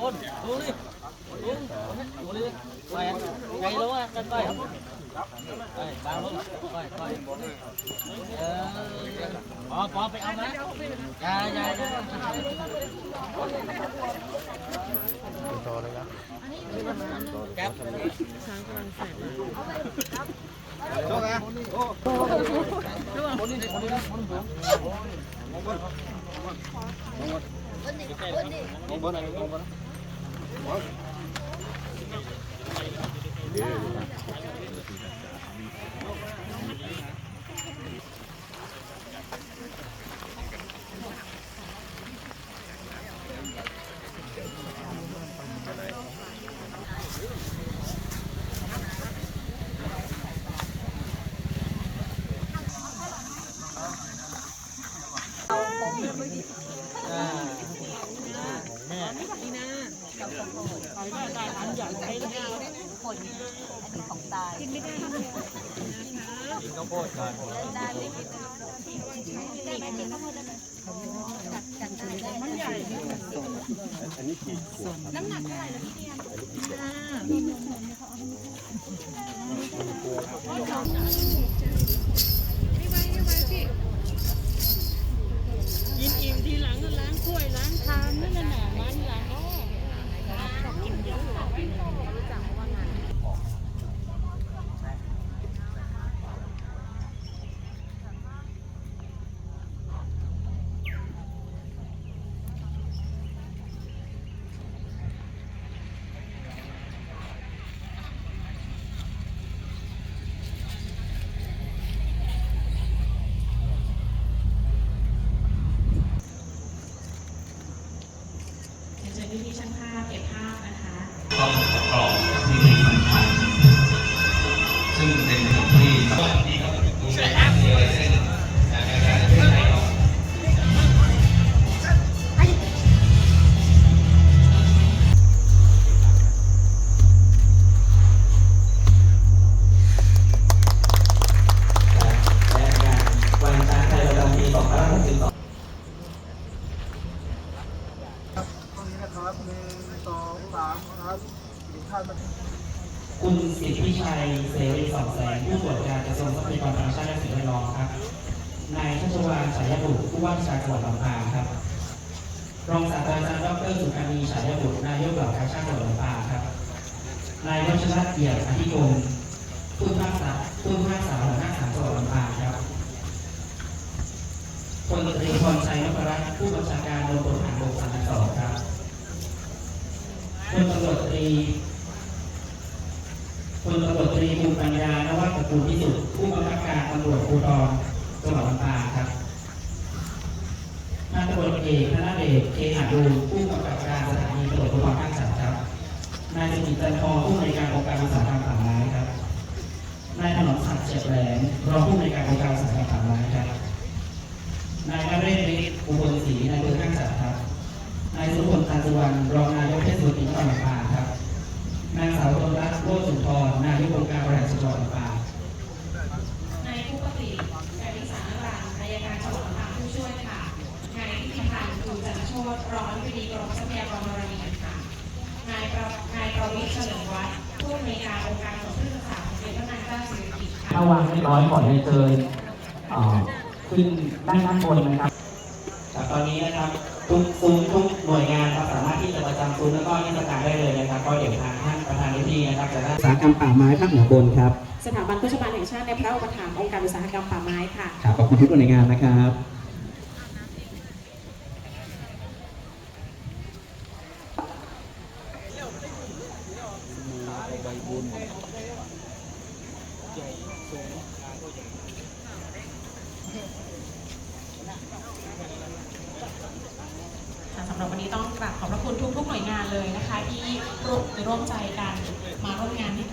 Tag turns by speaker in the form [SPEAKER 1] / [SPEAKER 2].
[SPEAKER 1] คนดูดิดูดูดิไปไงรู้อะกันไปไปบางลงไปไปเออปอปอไปเอานะยาย ยายยาย
[SPEAKER 2] ต่อเลยครับ
[SPEAKER 1] แก๊ป
[SPEAKER 2] โชคไงโอ้คนนี้คนนี้คนสูงมองบนมองบนมองบนอะไรมองบน
[SPEAKER 1] อ่าแม่
[SPEAKER 3] คนอันนี้ ของตายกินไม่ได้
[SPEAKER 1] กินข้าวโพดก่อน
[SPEAKER 3] ได้ไม่กินได้ไหมกินข้าวโพดได้ไหมจัดการได้มันใหญ่น้ำหนักเท่าไหร่นะพี่เดียน
[SPEAKER 4] กิ ค
[SPEAKER 5] รับหนึ่
[SPEAKER 6] ง
[SPEAKER 2] สองสามครับอีกท่าน
[SPEAKER 6] คุณสิทธิชัยเสรีสองแสงผู้ตรวจการกระทรวงทรัพยากรธรรมชาติและสิ่งแวดล้อมครับ นายชัชวานฉายบุตรผู้ว่าราชการจังหวัดลำปางครับ รองศาสตราจารย์ดรสุขานีฉายบุตรนายกเหล่ากาชาติจังหวัดลำปางครับ นายวัชรเกียรติอธิกรมผู้พิพากษาผู้พิพากษาหัวหน้าศาลจังหวัดลำปางครับพลตรีพรชัยนพรัตน์ผู้บัญชาการมณฑลทหารบก32ครับ พลตำรวจตรีพลตำรวจตรีภูมิปัญญานวัตตระกูลพิสุทธิ์ผู้บังคับการตำรวจภูธรจังหวัดลำปางครับพันตำรวจเอกธนเดชเคหาดูผู้กำกับการสถานีตำรวจภูธรภาคสามครับ นายสมิทจันทร์ผู้ในการองค์การอุตสาหกรรมป่าไม้ครับ นายถนอมศักดิ์เฉียบแหลมรองผู้ในการองค์การอุตสาหกรรมป่าไม้ครับ นายนเรศฤทธิ์อุบลศรีนายอำเภอห้างฉัดครับ นายสุพลตันสุวรรณรอง ตน์โลสุนทรนายกองค์การบริหารส่วนจังหวัดลำปาง
[SPEAKER 4] นายผู้ปฏิการวิสารรังอายการจังหวัดลำปางผู้ช่วยค่ะ นายพิธีพันธ์คุณจันทโชตรองอธิบดีกรมทรัพยากรธรณีค่ะ นายประนายประวิทย์เฉลิมวัฒน์ผู้อำนวยการองค์การสวนพืชศาสตร์ของเรียนพระนางเจ้าสิริกิติ์ค่ะ
[SPEAKER 6] ถ้าวางเรียบร้อยก่อนจะเจอเอ่อขึ้นด้านด้านบนนะครับจากตอนนี้นะครับทุกซุ้มทุกหน่วยงานครับสามารถที่จะประจำซุ้มแล้วก็นิทรรศการ รับจะได้อุตสาหกรรมป่าไม้ภาคเหนือบนครับ
[SPEAKER 4] สถาบันโฆษบาลแห่งชาติในพระอุปถัมภ์องค์การอุตสาหกรรมป่าไม้ค่ะ
[SPEAKER 6] ครับขอบคุณทุกหน่วยงานนะครับ
[SPEAKER 2] ใบบุญ
[SPEAKER 4] ค่ะสำหรับวันนี้ต้องกราบขอบพระคุณทุกๆหน่วยงานเลยนะคะ ที่ร่วมร่วมใจกัน มาร่วมงานนี่